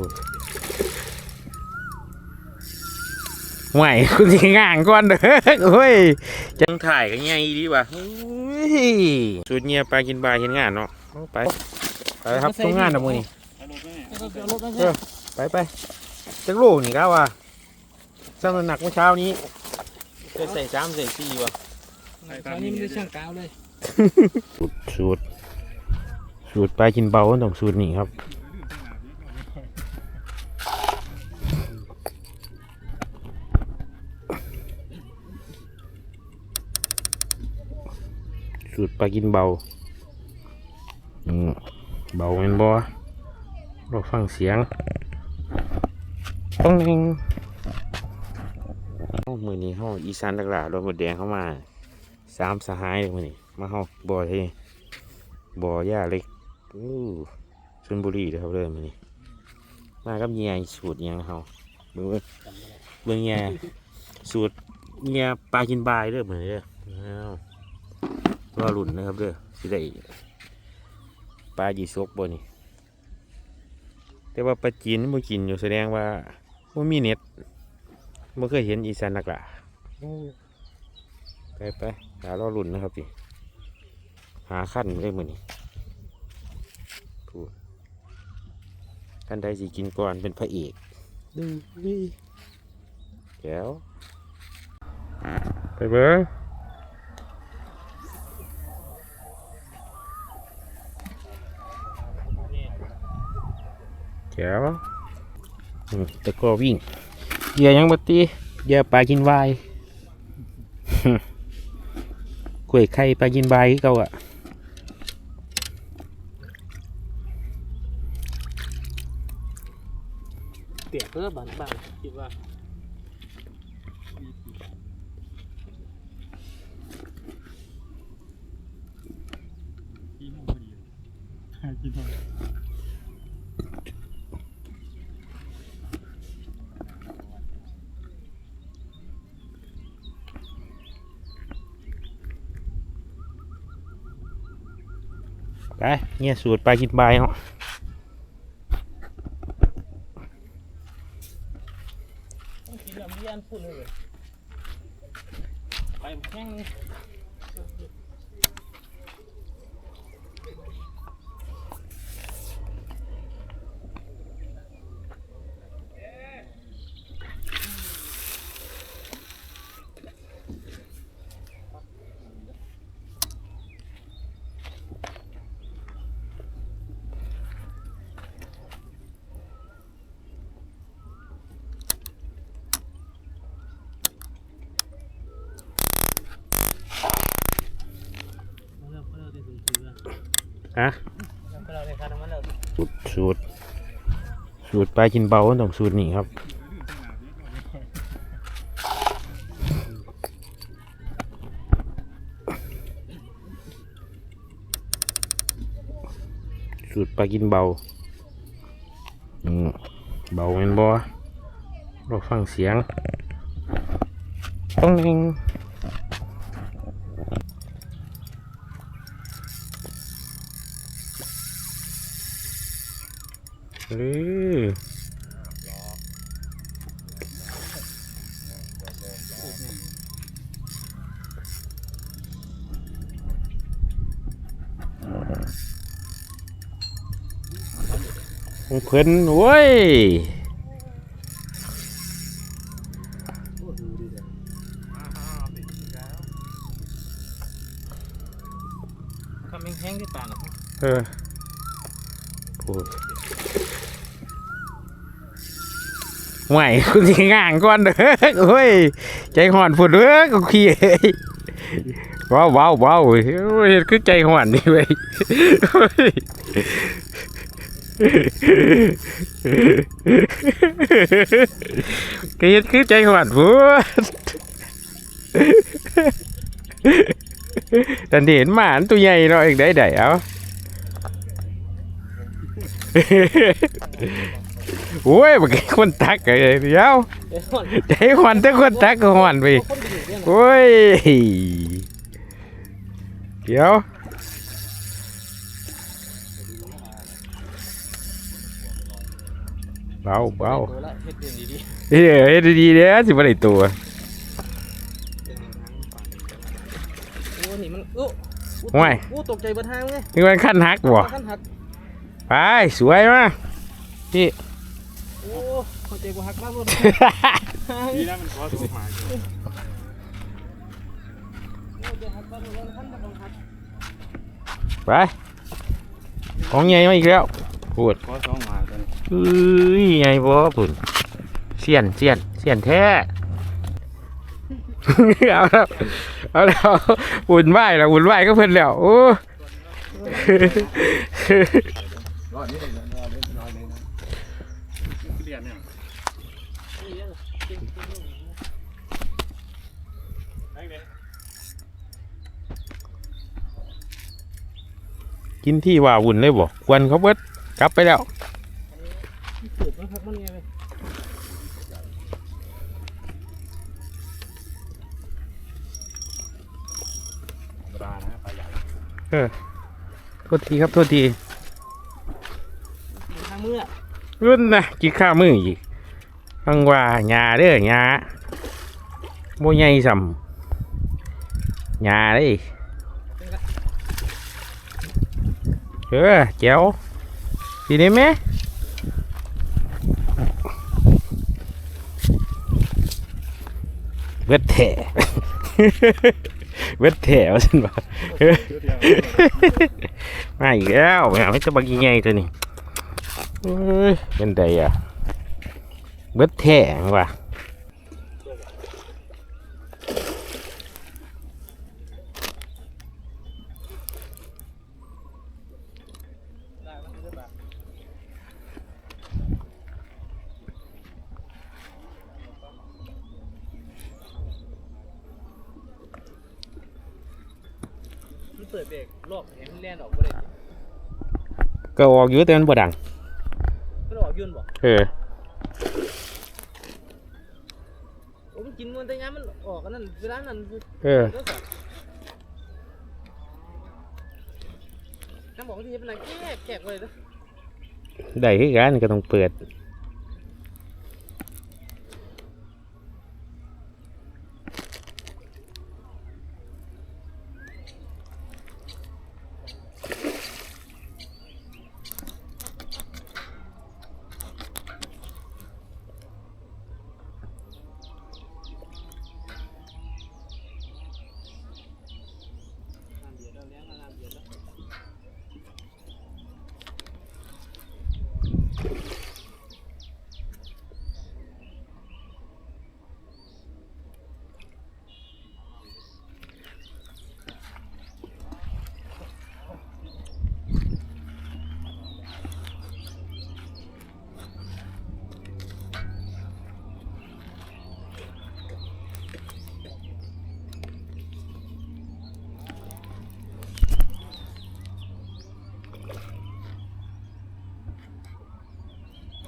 อ้ยไหวคุณสิง่างก่อนเด้อเฮ้ยจังถ่ายกันไงดีวะเฮ้ยสุดเงียปลากินปลาเห็นงานเนาะเอาไปไปครับตรงงานนะมึงนี่เออไปไปจังลูกนี่ครับว่าช่างน้ำหนักเมื่อเช้านี้เคยใส่สามใส่สี่วะตอนนี้มันได้ช่างกาวเลยสูตรสูตรสูตรปลากินเบาต้องสูตรนี้ครับ สูตรปลากินเบาเบาเป็นบ่เราฟังเสียงต้องเองเอ้ามือนี้เฮาอีสานตะกร้าโดนหมดแดงเข้ามาสามสหายเลยมือนี้มาเฮาบ่อที่บ่อย่าเล็กอู้ชลบุรีเด้อครับเริ่มมือนี้มากับเงียสูตรยังเฮาเบิ่งเบิ่งเงเงียสูตรเงียปลากินบายเด้อมือนี้เด้อ รอลุ่นนะครับเด้อสิได้ปลายีสกบ่นี่แต่ว่าปลาจีนบ่กินอยู่แสดงว่าบ่มีเน็ตบ่เคยเห็นอีสานนักล่ะไปไปหารอรุ่นนะครับพี่หาขั้นได้มื้อนี้พูดขั้นใดสิกินก่อนเป็นพระเอกดูวิแก้วไปเบิ่ง แก้วอืมแต่ก็วิ่งเหยื่อยังบัตีเหยื่อปลากินวายกล้วยไข่ปลากินวายคือเก่าอะเปียกเพื่อบานบางคิดว่า ไปเนี่ยสูตรปลากินใบเนาะไปแข่ง ฮะสูตรสูตรสูตรปลากินเบาต้องสูตรนี้ครับสูตรปลากินเบาเบาเป็นบ่เราฟังเสียงต้องเอง หรือของเพิ่นโว้ยทำแห้งๆที่ปากนะเออพูด ไหวคุณสิง่างก่อนเด้อเฮ้ย ใจห่อนพูดเด้อก็ขี้เอ้ยว้าวว้าวว้าวเฮ้ยเฮ็ดคือใจห่อนนี่เว้ยเฮ้ยก็เฮ็ดคือใจห่อนพูดแต่เห็นหมานตัวใหญ่เนาเองได้ได้เอา โอ้ยบักคนตักไอ้เดียวใจหวันแต่คนตักก็หวันไปโอ้ยเดี๋ยวเบาเบาตัวละเฮ็ดเดือนดีเฮ้ยเฮ็ดดีๆเด้อสิบ่ได้ตัวๆเดือนหนึ่งครั้งปานโอ้นี่มันโอ้โอ้ตกใจเบนทางเลยนี่มันขั้นหักบ่ขั้นหักไปสวยมากพี่ โอ้เข้าใจบ่หักมาเลยดีนะมันขอตัวหมาอยู่โอ้จะหักเราขั้นหักหักไป ของใหญ่มาอีกแล้วพูดขอสองหมาตันี้เอ้ยใหญ่บ่พุ่นเสียนเสียนเสียนแท้เอาแล้วเอาแล้ววุ่นวายแล้ววุ่นวายก็เพิ่นแล้วโอ้ รอดนี่เลยรอดเลยรอดเลยนะเรียนเนี่ยไอ้เด็ก กินที่ว่าวุ่นเลยบ่ควนเขาเบิดกลับไปแล้วสุดนะครับมันไงไปธรรมดานะปลาใหญ่โทษทีครับโทษทีทางมือรุ่นนะกินข้าวมืออีกฟังว่าหญ้าเด้อหญ้าบ่ใหญ่ซำหญ้าเด้เออแจ๋วสิได้ไหมเบิดแถเบิดแถว่าซั่นบ่เดี๋ ยวเดี๋ยวมาอีกแล้วแหมไม่จะบักยี่ไงตัวนี้ เอ้ยเป็นไดอะเบิดแท่งว่ะมันเปิดเบรกรอบเห็นมันแล่นออกบ่ได้ก็ออกอยู่แต่มันบ่ดังมันออกยุ่นบ่เออโอ้มันกินมันแต่ยามมันออกอันนั้นเวลานั้นเออก็สั่นน้ำบอกว่าที่เป็นอะไรแกะแกะเลยนะได้คือกันก็ต้องเปิด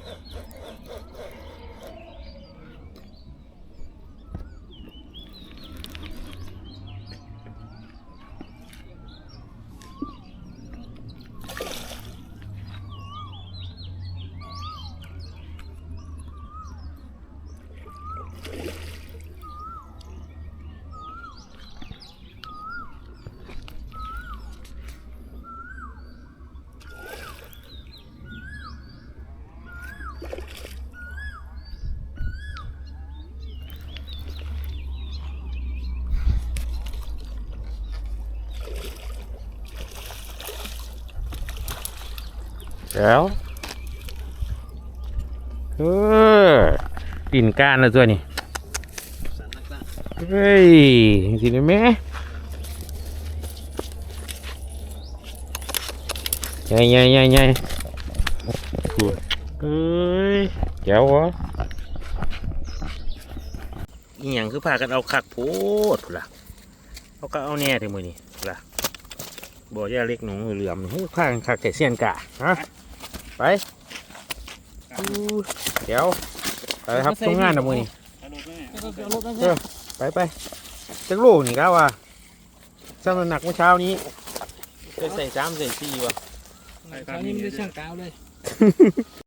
you แล้วเออปิ่นก้านแล้วตัวนี่เฮ้ยสิได้ไหมใหญ่ใหญ่ใหญ่ใหญ่เอ้ยแจ๋ววะอีหยังคือพากันเอาคักโพดล่ะเอาก็เอาแน่ถึงมือนี่ บ่อย่าเล็กหนูเหลื่อมนี่พากันคักแต่เสียนกะฮะไปอู้เดี๋ยวไปครับทำงานนะมือนี่เอารถไหมแล้วก็เอารถนั่นเออไปไปจักลูกนี่ครับว่าช่างน้ำหนักเมื่อเช้านี้เคยใส่สามใส่สี่วะคราวนี้มันได้ช่างกาวเลย